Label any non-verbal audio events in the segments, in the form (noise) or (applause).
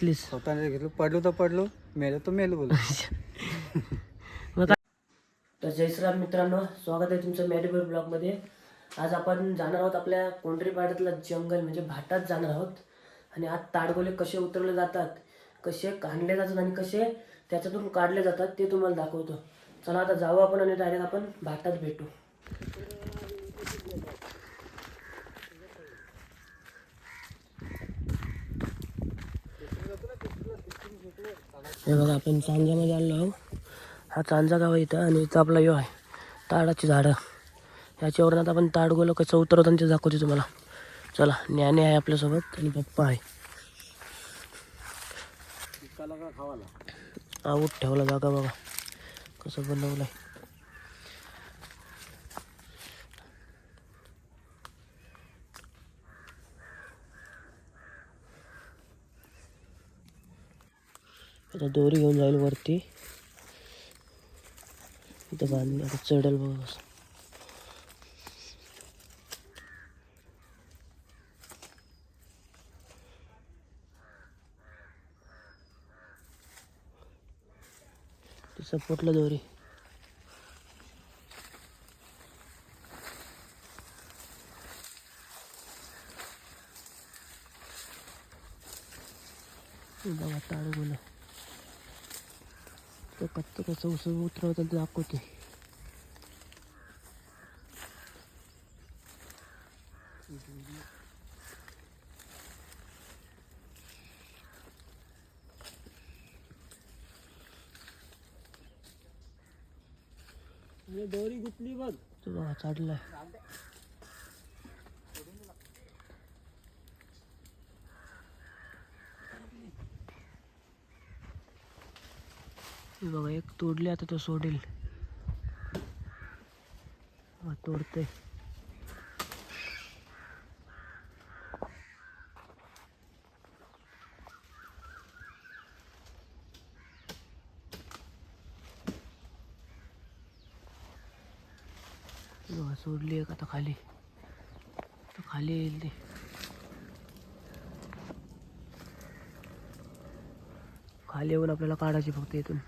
घेतलीस. स्वतःने घेतलं. पडलो तर पडलो मेलो तर मेलो बोल. (laughs) तर जय श्रीराम मित्रांनो स्वागत आहे तुमचं मॅडिबल ब्लॉगमध्ये. आज आपण जाणार आहोत आपल्या कोंढरी पाड्यातलं जंगल म्हणजे भाटात जाणार आहोत. आणि आज ताडगोले कसे उतरवले जातात कसे काढले जातात आणि कसे त्याच्यातून काढले जातात ते तुम्हाला दाखवतो. चला आता जाऊ आपण आणि डायरेक्ट आपण भाटात भेटू. हे बघा आपण चांजामध्ये आलो आहोत. हा चांजा गाव आहे इथं आणि इथं आपला यो आहे ताडाची झाडं. ह्याच्यावरून आता आपण ताडगोलं कसं उतरवतं ते दाखवते तुम्हाला. चला ज्ञानी आहे आपल्यासोबत आणि पप्पा आहे. आऊट ठेवला जागा बघा कसं बनवलं आहे आता दोरी घेऊन जाईल वरती. इथं बांधली. आता चढल बघा कसं. सपोर्टला दोरी. कसं उसं उतरवतं ते दाखवते दोरी गुतली बघ तो बघा चढलाय हे बघा एक तोडले आता तो सोडेल. तोडते बघा सोडली एक आता खाली. तो खाली येईल ते. खाली येऊन आपल्याला काढायची फक्त इथून.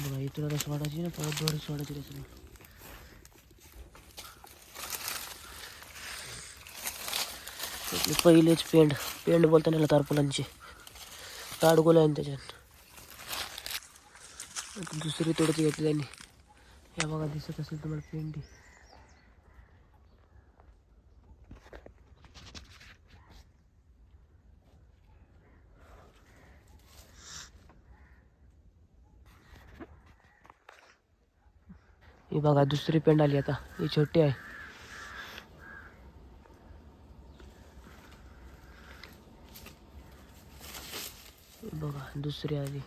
बघा इथून आता सोडायची ना परत दोरी सोडायची त्याच्यानं आपली पहिलेच पेंड पेंड बोलताना याला तारपुलांची ताडगोल आहे ना त्याच्यात आता दुसरी तोडची घेतली त्यांनी या बघा दिसत असेल तुम्हाला पेंडी ही बघा दुसरी पेंड आली आता. ही छोटी आहे. बघा दुसरी आली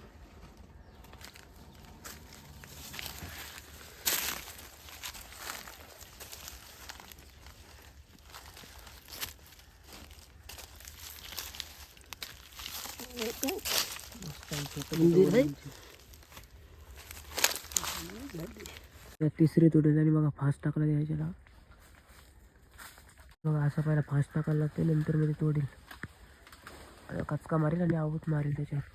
मस्त आहे, छोटं मोठं त्या तिसरी तुटेल आणि बघा फास्ट टाकला द्यायच्याला बघा असा पहिला फास्ट टाकायला लागते नंतर मध्ये तोडील. कचका मारेल आणि आऊट मारेल त्याच्यावर.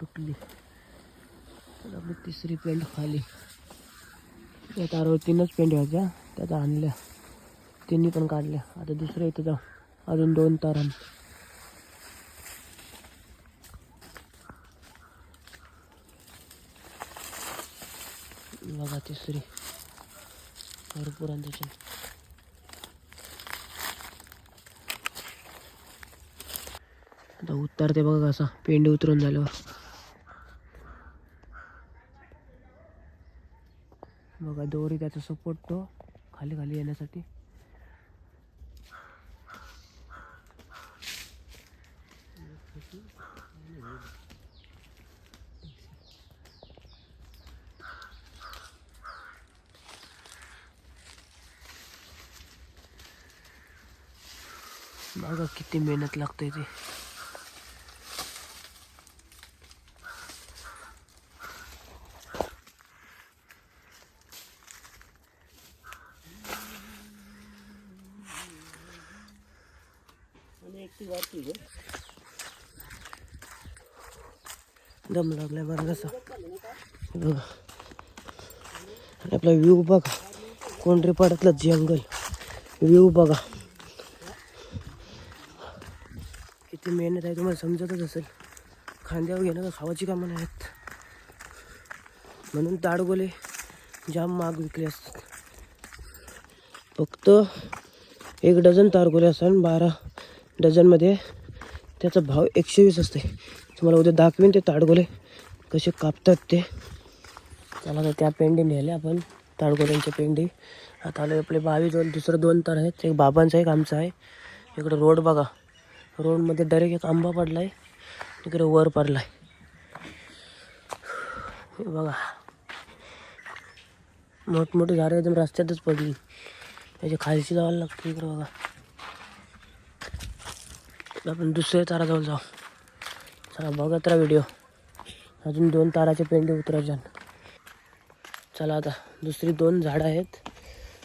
तुटली. आपली तिसरी पेंट खाली. त्या तारावर तीनच पेंट व्हायच्या त्यात आणल्या. तिन्ही पण काढल्या. आता दुसरं इथं जाऊ. अजून दोन तार आण. बघा तिसरी. भरपूर आणि आता उतरते बघा कसा. पेंडी उतरून झाल्यावर. बघा दोरी त्याचा सपोर्ट तो खाली खाली येण्यासाठी. बघा किती मेहनत लागते ती. म्हणजे दम लागलाय बरं कसा बघा. आणि आपला व्ह्यू बघा. कोंढरीपाड्यातलं जंगल. व्ह्यू बघा. किती मेहनत आहे तुम्हाला समजतच असेल. खांद्यावर घेणं का खावाची कामं नाही आहेत. म्हणून ताडगोले जाम महाग विकले असतात. फक्त एक डझन तारगोले असतात बारा डझनमध्ये त्याचा भाव एकशे वीस असते. तुम्हाला उद्या दाखवीन ते ताडगोले कसे कापतात ते. चला तर त्या पेंडी नेल्या आपण ताडगोल्यांच्या पेंडी. आता आले आपले बावीस दोन दुसरं दोन तर आहेत. एक बाबांचा एक आमचा आहे. इकडं रोड बघा. रोडमध्ये डायरेक्ट एक आंबा पडला आहे तिकडे वर पडला आहे बघा. मोठमोठी झाडं एकदम रस्त्यातच पडली. त्याची खालची जावं लागते इकडे बघा. आपण दुसऱ्या ताराजवळ जाऊ. चला बघत राहा व्हिडिओ अजून दोन ताराचे पेंडे उतरायचे चला आता दुसरी दोन झाडं आहेत.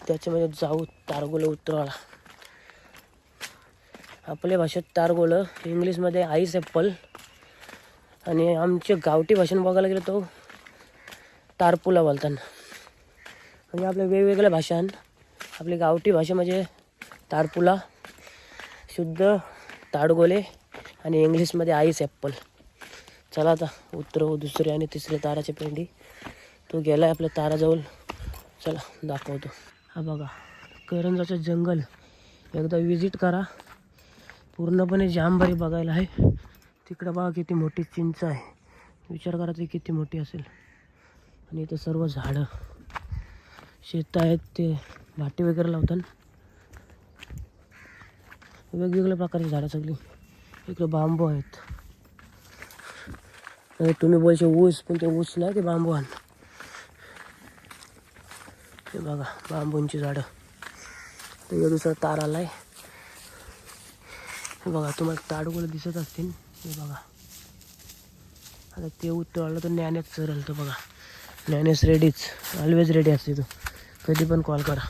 त्याच्यामध्ये जाऊ तारगोलं उतरवाला आपल्या भाषेत तारगोलं इंग्लिशमध्ये आईस ॲपल. आणि आमच्या गावठी भाषेने बघायला गेलं तो तारपुला बोलताना. म्हणजे आपल्या वेगवेगळ्या भाषा आपली गावठी भाषा म्हणजे तारपुला शुद्ध ताडगोले आणि इंग्लिशमध्ये आईस ॲप्पल चला आता उतरवू दुसरे आणि तिसरे ताराचे पेंडी. तो गेला आहे आपल्या ताराजवळ. चला दाखवतो. हा बघा करंजाचं जंगल. एकदा विजिट करा. पूर्णपणे जामबारी बघायला आहे. तिकडं बघा किती मोठी चिंच आहे. विचार करा ती किती मोठी असेल. आणि इथं सर्व झाडं. शेत आहेत ते. भाटी वगैरे लावतात वेगवेगळ्या प्रकारची झाडं सगळी. इकडे बांबू आहेत. तुम्ही बोलशे ऊस पण ते ऊस नाही ते बांबू आण हे बघा बांबूंची झाडं. ते दुसरा तार आलाय. हे बघा तुम्हाला ताडगोळं दिसत असतील. हे बघा. आता ते उतरवलं तर ज्ञानेच सरल तो बघा. ज्ञानेच रेडीच ऑलवेज रेडी असते तो. कधी पण कॉल करा.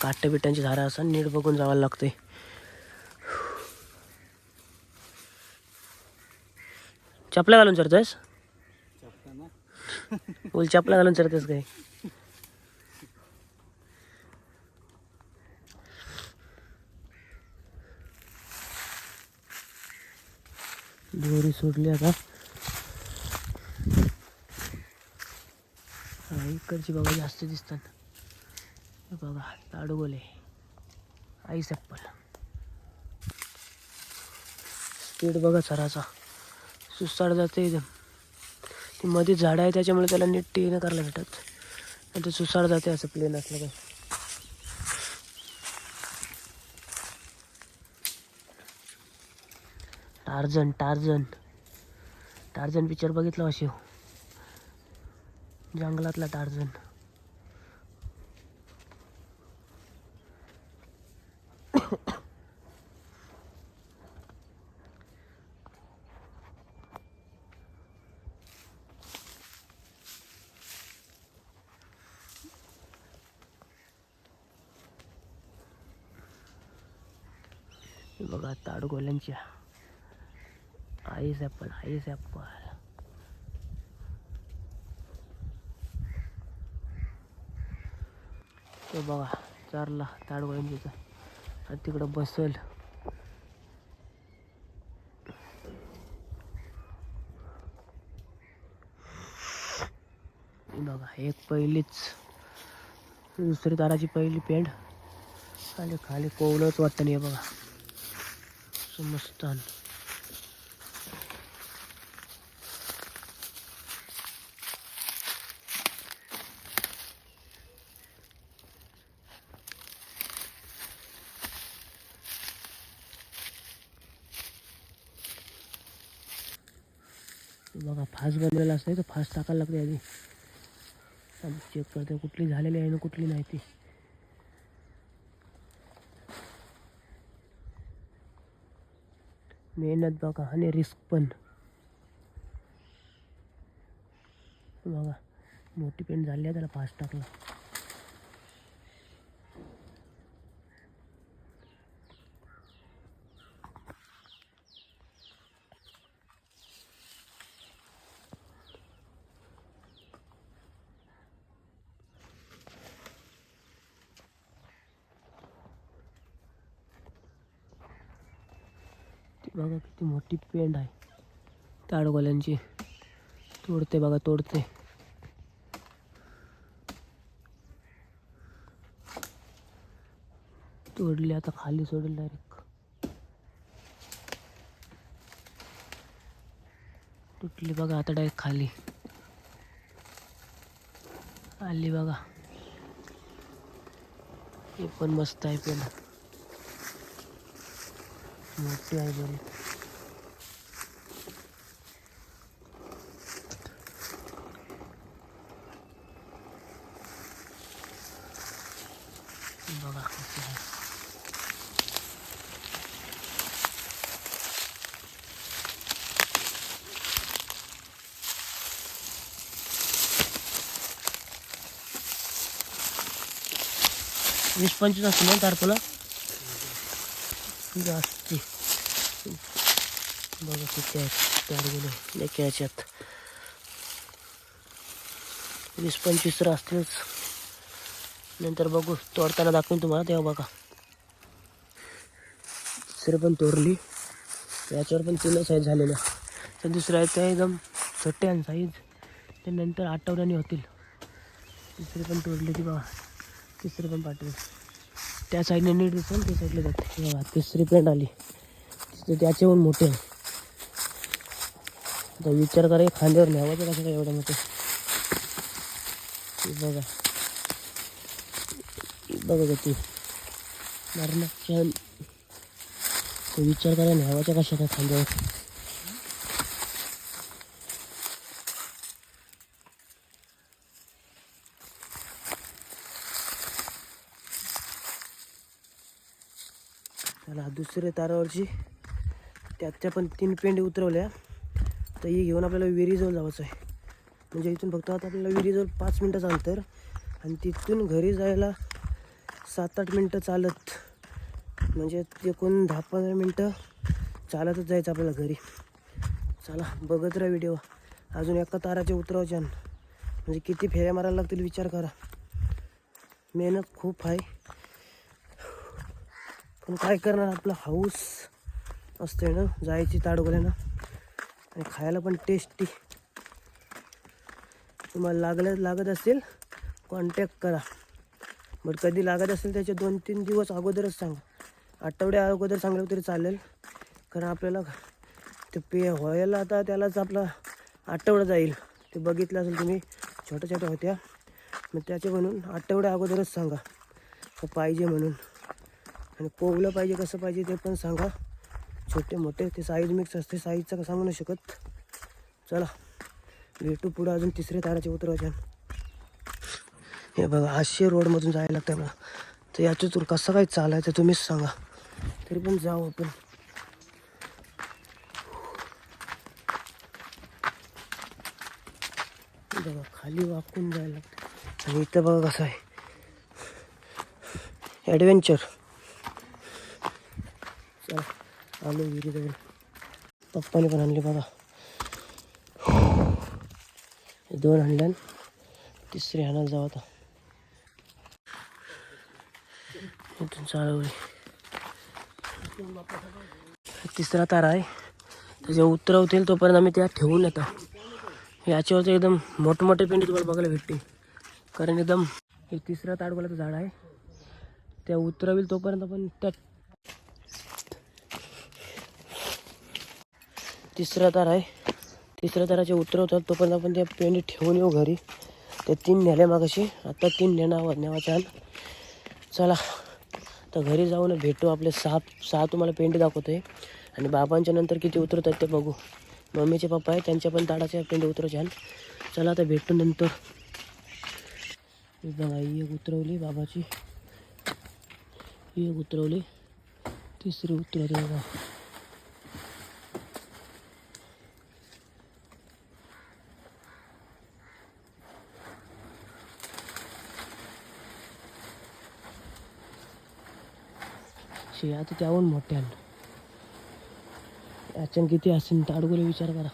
काट्या बिट्यांची झाडं असं नीट बघून जावं लागते चपला घालून चरतोयस बोल चपला घालून चढतेस काय? दोरी सोडली आता. इकडची बाबा जास्त दिसतात. बघा ताडगोले. आईस ॲप्पल स्पीड बघा सराचा. सुसाड जाते एकदम. ती मध्ये झाडं आहे त्याच्यामुळे त्याला नीट टी न करायला भेटत. आणि ते सुसाड जाते असं प्लेन असलं काय टार्झन टार्झन टार्झन पिक्चर बघितला अशी जंगलातला टार्झन बघा ताडगोल्यांच्या. Ice apple ice apple. तो बघा चारला ताडगोळ्यांचा आणि तिकडं बसल. बघा एक पहिलीच. दुसरी ताराची पहिली पेंड. आणि खाली कोवलंच वाटतं नाही बघा. समजतान बघा फास बनलेला असते तर फास टाकायला लागते आधी. आधी चेक करते कुठली झालेली आहे ना कुठली नाही ती. मेहनत बघा आणि रिस्क पण. बघा मोठी पेंट झाली आहे त्याला फास्ट टाकला. बघा किती मोठी पेंड आहे. ताडगोल्यांची. तोडते बघा तोडते. तोडली आता खाली सोडेल डायरेक्ट तुटली बघा आता डायरेक्ट खाली. आली बघा. हे पण मस्त आहे पेंड. मोठी आहे बरी बघा कशी आहे वीस पंचवीस असते ना तारपला जास्ती बघा किती आहेत त्यात लेके याच्यात वीस पंचवीस तर असतीलच नंतर बघू तोडताना दाखवून तुम्हाला तेव्हा बघा दुसरे पण तोडली याच्यावर पण तीन साईज झालेल्या तर दुसऱ्या आहेत त्या एकदम छोट्या साईज ते नंतर आठवड्याने होतील तिसरी पण तोडली ती बघा तिसरी पण पाठवेल त्या साईडने नीट दिसेल त्या साईडला जाते. बघा तिसरी प्लेट आली. तिथे त्याचे पण मोठे आहे. आता विचार करा खांद्यावर न्यावायचं कसं काय एवढं मोठं? बघा. बघा ती. मरणाच्या तो विचार करा न्यावाच्या कशा काय खांद्यावर चला दुसऱ्या तारावरची. त्याच्या पण तीन पेंडी उतरवल्या. तर ही घेऊन आपल्याला विहिरीजवळ जायचं आहे. म्हणजे इथून फक्त आता आपल्याला विहिरीजवळ पाच मिनटाचं अंतर. आणि तिथून घरी जायला सात आठ मिनटं चालत. म्हणजे एकूण दहा पंधरा मिनटं चालतच जायचं आपल्याला घरी. चला बघत राहा व्हिडिओ अजून एका ताराचे उतरावच्या म्हणजे किती फेऱ्या मारायला लागतील विचार करा. मेहनत खूप आहे. पण काय करणार आपला हाऊस असते ना जायची ताडगोल्यानं. आणि खायला पण टेस्टी तुम्हाला लागलं लागत असेल कॉन्टॅक्ट करा. बट कधी लागत असेल त्याचे दोन तीन दिवस अगोदरच सांगा. आठवड्या अगोदर सांगलं तरी चालेल. कारण आपल्याला ते पे व्हायला आता त्यालाच आपला आठवडा जाईल. ते बघितलं असेल तुम्ही छोट्या छोट्या होत्या. मग त्याचे म्हणून आठवड्या अगोदरच सांगा. पाहिजे म्हणून. आणि पोवलं पाहिजे कसं पाहिजे ते पण सांगा. छोटे मोठे ते साईज मिक्स असते साईजचं का सांगू नाही शकत. चला भेटू पुढं अजून तिसऱ्या ताराचे उतरवायचे. हे बघा आशे रोडमधून जायला लागतं मला तर याच्यातून कसं काय चालायचं तुम्हीच सांगा. तरी पण जाऊ आपण. बघा खाली वाकून जायला लागतं आणि इथं बघा कसं आहे. ॲडव्हेंचर चला आलो विहिरी जवळ पप्पाने पण आणले बघा. हे दोन आणल्यान तिसरी आणायला जाऊ आता. इथून चालवली तिसरा तारा आहे. त्याच्या उतरवतील तोपर्यंत आम्ही त्या ठेवून येतो. याच्यावरती एकदम मोठमोठे पेंडी तुम्हाला बघायला भेटते कारण एकदम हे तिसरा ताडगोलाचं झाड आहे. त्या उतरवेल तोपर्यंत आपण त्या तिसरा तार आहे. तिसऱ्या ताराचे उतरवतात तोपर्यंत आपण त्या पेंडी ठेवून येऊ घरी. ते तीन नेले मागाशी. आता तीन नेणार नेवाच्या चला. तर घरी जाऊन भेटू. आपले सहा सहा तुम्हाला पेंडी आहे आणि बाबांच्या नंतर किती उतरतात ते बघू. मम्मीचे पप्पा आहे त्यांच्या पण ताडाच्या पेंडी उतरू चला आता भेटू नंतर. बघा एक उतरवली बाबाची. एक उतरवली. तिसरी उतरवली बघा. शे आता त्याहून मोठ्यान याच्यान किती असेल ताडगोले विचार करा.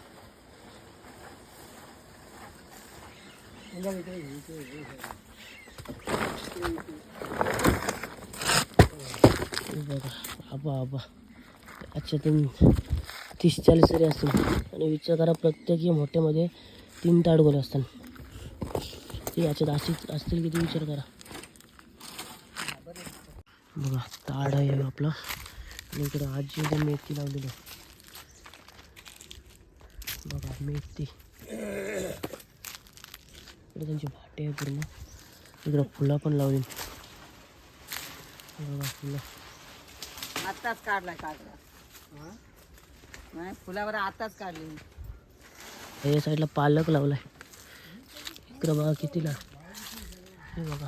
बघा आबा आबा. तुम्ही तीस चाळीस तरी असतील आणि विचार करा प्रत्येकी मोठ्यामध्ये तीन ताडगोले असतात ते याच्यात अशीच असतील किती विचार करा. बघा ताड आहे आपला. आणि इकडं आजी एकदम मेथी लावलेली आहे. बघा मेथी. इकडे त्यांची भाटे आहे पूर्ण. इकडं फुलं पण लावली. बघा फुलं. आताच काढलाय काढला. नाही फुलावर आताच काढली. या साईडला पालक लावलाय. इकडं बघा कितीला. हे बघा.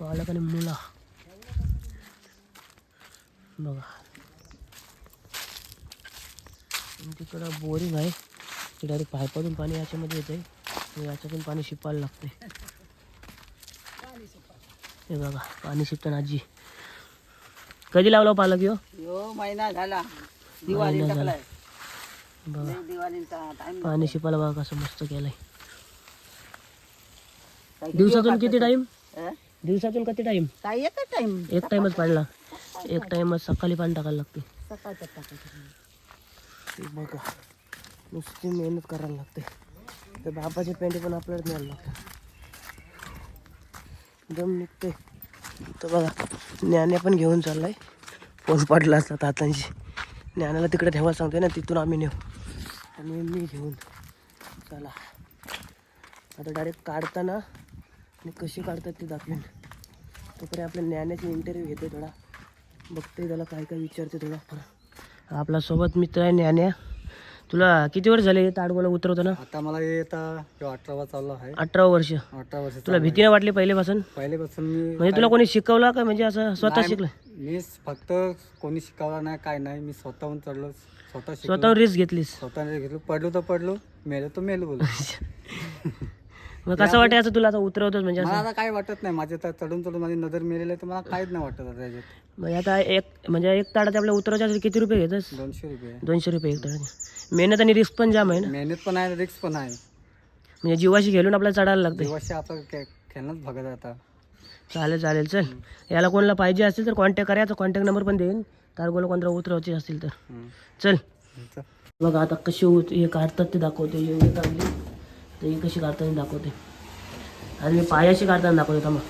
पालक आणि मुला. बघा. तिकडं बोरिंग आहे. ते डायरेक्ट पायपातून पाणी याच्यामध्ये येत याच्यातून पाणी शिपायला लागते हे बघा पाणी शिपताना आजी. कधी लावला हो पालक यो यो महिना झाला. दिवाळी. टाकलाय. बघा. लय दिवाळीचा टाइम पाणी शिपायला बघा कसं मस्त केलंय. दिवसातून किती टाइम दिवसातून किती टाइम काय टाइम एक टाइमच पाडला. एक टाइमच सकाळी पाणी टाकायला लागते. सकाळचं टाकायचं बघा नुसती मेहनत करायला लागते. ते बाबाचे पेंडे पण आपल्याला न्यायला लागते. दम निघते तर बघा ज्ञाने पण घेऊन चाललाय. फोन पडला असला तातांशी ज्ञानाला तिकडे ठेवायला सांगते ना तिथून आम्ही नेऊ. आणि मी घेऊन चला. आता डायरेक्ट काढताना आणि कशी काढतात ते दाखवेन. तोपर्यंत आपल्या ज्ञानाची इंटरव्ह्यू घेते थोडा. बघते त्याला काय काय विचारते थोडा आपला सोबत मित्र आहे ज्ञान्या तुला किती वर्ष झाले ताडगोला उतरवताना? आता मला हे आता अठरावा चालू आहे. अठरा वर्ष. अठरा वर्ष तुला भीती नाही वाटली पहिल्यापासून पहिलेपासून मी म्हणजे तुला कोणी शिकवलं का? म्हणजे असं स्वतः शिकलं? मी फक्त कोणी शिकवलं नाही काय नाही. मी स्वतःहून चढलो स्वतः शिकलो. स्वतः रिस्क घेतलीस. स्वतःने घेतलो. पडलो तर पडलो मेलो तर मेलो बोल (laughs) मग कसं वाटायचं तुला आता उतरवतोस म्हणजे मला असं? आता काय वाटत नाही. माझे तर चढून चढून माझी नजर आहे तर मला काहीच नाही वाटत आता म्हणजे आता एक म्हणजे एक ताडाचे आपल्या उतरवायच्या असेल किती रुपये घेतस? दोनशे रुपये. दोनशे रुपये एक ताडाचे मेहनत आणि रिस्क पण जाम आहे ना? मेहनत पण आहे रिक्स पण आहे. म्हणजे जीवाशी खेळून आपल्याला चढायला लागते दिवसशी आपलं खे- खेळणंच बघत आता. चालेल चालेल चल. याला कोणाला पाहिजे असेल तर कॉन्टॅक्ट करायचा कॉन्टॅक्ट नंबर पण देईन. तारगोला कोणता उतरवायचे असतील तर. हम्म. चल. बघा आता कशी हे काढतात ते दाखवते. एवढी काढली तर ही कशी काढताना दाखवते. आणि मी पायाशी काढताना दाखवते थांबा.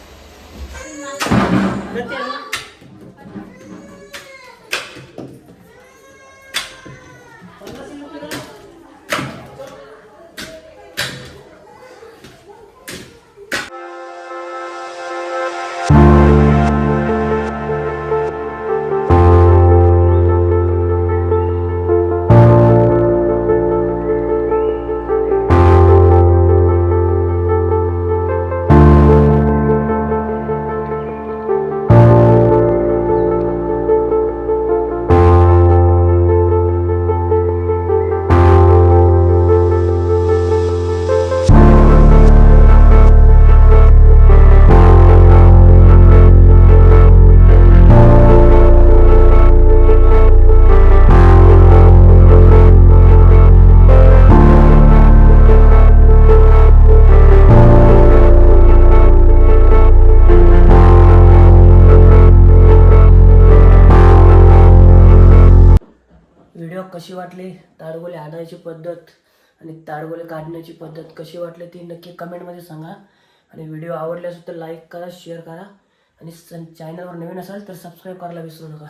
पद्धत आणि ताडगोले काढण्याची पद्धत कशी वाटली ती नक्की कमेंटमध्ये सांगा. आणि व्हिडिओ आवडले तर लाईक करा शेअर करा. आणि चॅनलवर नवीन असाल तर सबस्क्राईब करायला विसरू नका.